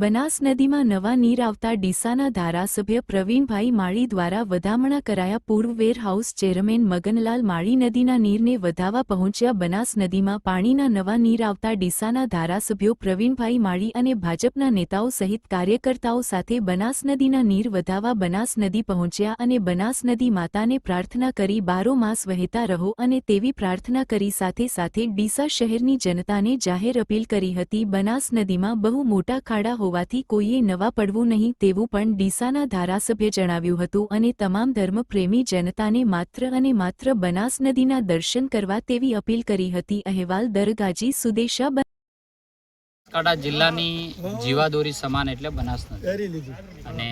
બનાસ નદીમાં નવા નીર આવતા ડીસાના ધારાસભ્ય પ્રવીણભાઈ માળી દ્વારા વધામણા કરાયા પૂર્વ વેરહાઉસ ચેરમેન મગનલાલ માળી નદીના નીરને વધાવા પહોંચ્યા બનાસ નદીમાં પાણીના નવા નીર આવતા ડીસાના ધારાસભ્યો પ્રવીણભાઈ માળી અને ભાજપના નેતાઓ સહિત કાર્યકર્તાઓ સાથે બનાસ નદીના નીર વધાવા બનાસ નદી પહોંચ્યા અને બનાસ નદી માતાને પ્રાર્થના કરી બારો માસ વહેતા રહો અને તેવી પ્રાર્થના કરી સાથે સાથે ડીસા શહેરની જનતાને જાહેર અપીલ કરી હતી. બનાસ નદીમાં બહુ મોટા ખાડા હોવાથી કોઈએ નવા પડવું નહીં તેવું પણ ડીસાના ધારાસભ્ય જણાવ્યું હતું અને તમામ ધર્મપ્રેમી જનતાને માત્ર અને માત્ર બનાસ નદીના દર્શન કરવા તેવી અપીલ કરી હતી. અહેવાલ દરગાજી સુદેશા બનાસકાંઠા જિલ્લાની જીવાદોરી સમાન એટલે બનાસ નદી. અને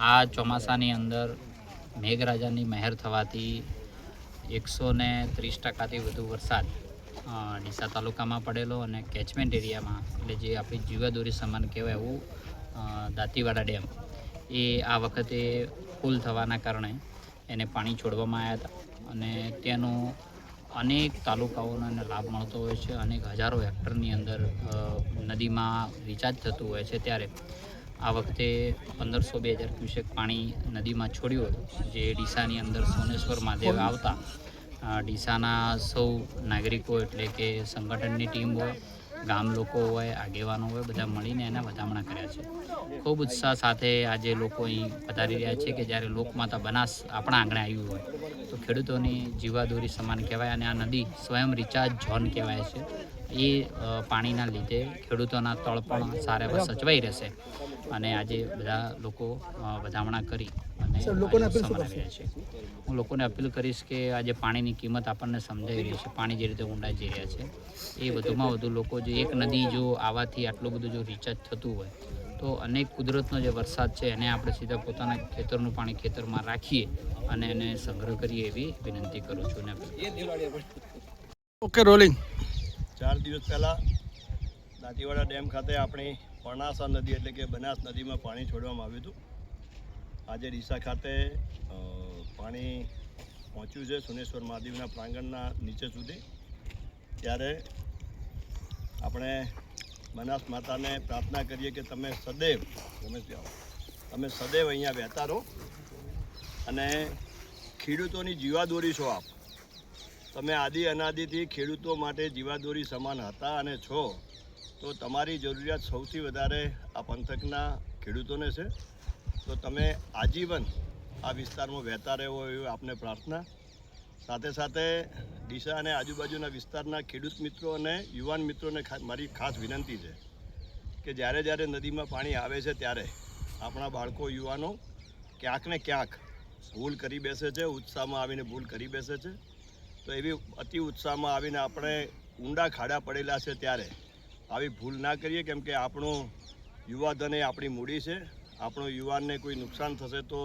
આ ચોમાસાની અંદર મેઘરાજાની મહેર થવાથી એકસો ને ત્રીસ ટકાથી વધુ વરસાદ ડીસા તાલુકામાં પડેલો અને કેચમેન્ટ એરિયામાં એટલે જે આપણી જીવાદોરી સમાન કહેવાય એવું દાંતીવાડા ડેમ એ આ વખતે ફૂલ થવાના કારણે એને પાણી છોડવામાં આવ્યા હતા. અને તેનો અનેક તાલુકાઓનો એને લાભ મળતો હોય છે અનેક હજારો હેક્ટરની અંદર નદીમાં રિચાર્જ થતું હોય છે. ત્યારે આ વખતે પંદરસો બે હજાર ક્યુસેક પાણી નદીમાં છોડ્યું હતું. જે ડીસાની અંદર સોનેશ્વર મહાદેવ આવતા ડીસાના સૌ નાગરિકો એટલે કે સંગઠનની ટીમ હોય ગામ લોકો હોય આગેવાનો હોય બધા મળીને એના વધામણા કર્યા છે. ખૂબ ઉત્સાહ સાથે આજે લોકો અહીં પધારી રહ્યા છે કે જ્યારે લોકમાતા બનાસ આપણા આંગણે આવ્યું હોય તો ખેડૂતોની જીવાદોરી સમાન કહેવાય અને આ નદી સ્વયં રિચાર્જ ઝોન કહેવાય છે. એ પાણીના લીધે ખેડૂતોના તળ પણ સારા એવા સચવાઈ રહેશે અને આજે બધા લોકો વધામણા કરી અને સમાન રહ્યા છે. હું લોકોને અપીલ કરીશ કે આજે પાણીની કિંમત આપણને સમજાવી રહી છે. પાણી જે રીતે ઊંડા જઈ રહ્યા છે એ વધુમાં વધુ લોકો જે એક નદી જો આવાથી આટલું બધું જો રિચાર્જ થતું હોય તો અનેક કુદરતનો જે વરસાદ છે એને આપણે સીધા પોતાના ખેતરનું પાણી ખેતરમાં રાખીએ અને એને સંગ્રહ કરીએ એવી વિનંતી કરું છું. ને ઓકે રોલિંગ. ચાર દિવસ પહેલાં દાંતીવાડા ડેમ ખાતે આપણી પરણાસા નદી એટલે કે બનાસ નદીમાં પાણી છોડવામાં આવ્યું હતું. આજે ડીસા ખાતે પાણી પહોંચ્યું છે સુનેશ્વર મહાદેવના પ્રાંગણના નીચે સુધી. ત્યારે આપણે બનાસ માતાને પ્રાર્થના કરીએ કે તમે સદૈવ તમે તમે સદૈવ અહીંયા વહેતા રહો અને ખેડૂતોની જીવાદોરી છો આપ. તમે આદિ અનાદિથી ખેડૂતો માટે જીવાદોરી સમાન હતા અને છો, તો તમારી જરૂરિયાત સૌથી વધારે આ પંથકના ખેડૂતોને છે. તો તમે આજીવન આ વિસ્તારમાં વહેતા રહેવો એવી આપને પ્રાર્થના. સાથે સાથે ડીસા અને આજુબાજુના વિસ્તારના ખેડૂત મિત્રો અને યુવાન મિત્રોને મારી ખાસ વિનંતી છે કે જ્યારે જ્યારે નદીમાં પાણી આવે છે ત્યારે આપણા બાળકો, યુવાનો ક્યાંક ને ક્યાંક ભૂલ કરી બેસે છે, ઉત્સાહમાં આવીને ભૂલ કરી બેસે છે. તો એવી અતિ ઉત્સાહમાં આવીને આપણે ઊંડા ખાડા પડેલા છે ત્યારે આવી ભૂલ ના કરીએ, કેમ કે આપણું યુવાધન એ આપણી મૂડી છે. આપણો યુવાનને કોઈ નુકસાન થશે તો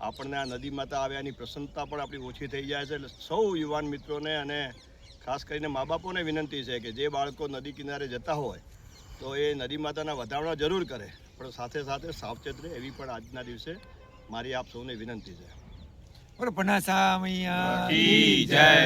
આપણને આ નદી માતા આવ્યાની પ્રસન્નતા પણ આપણી ઓછી થઈ જાય છે. એટલે સૌ યુવાન મિત્રોને અને ખાસ કરીને મા બાપોને વિનંતી છે કે જે બાળકો નદી કિનારે જતા હોય તો એ નદી માતાના વધામણા જરૂર કરે. પણ સાથે સાથે સાવચેત રહે એવી પણ આજના દિવસે મારી આપ સૌને વિનંતી છે. મૈયા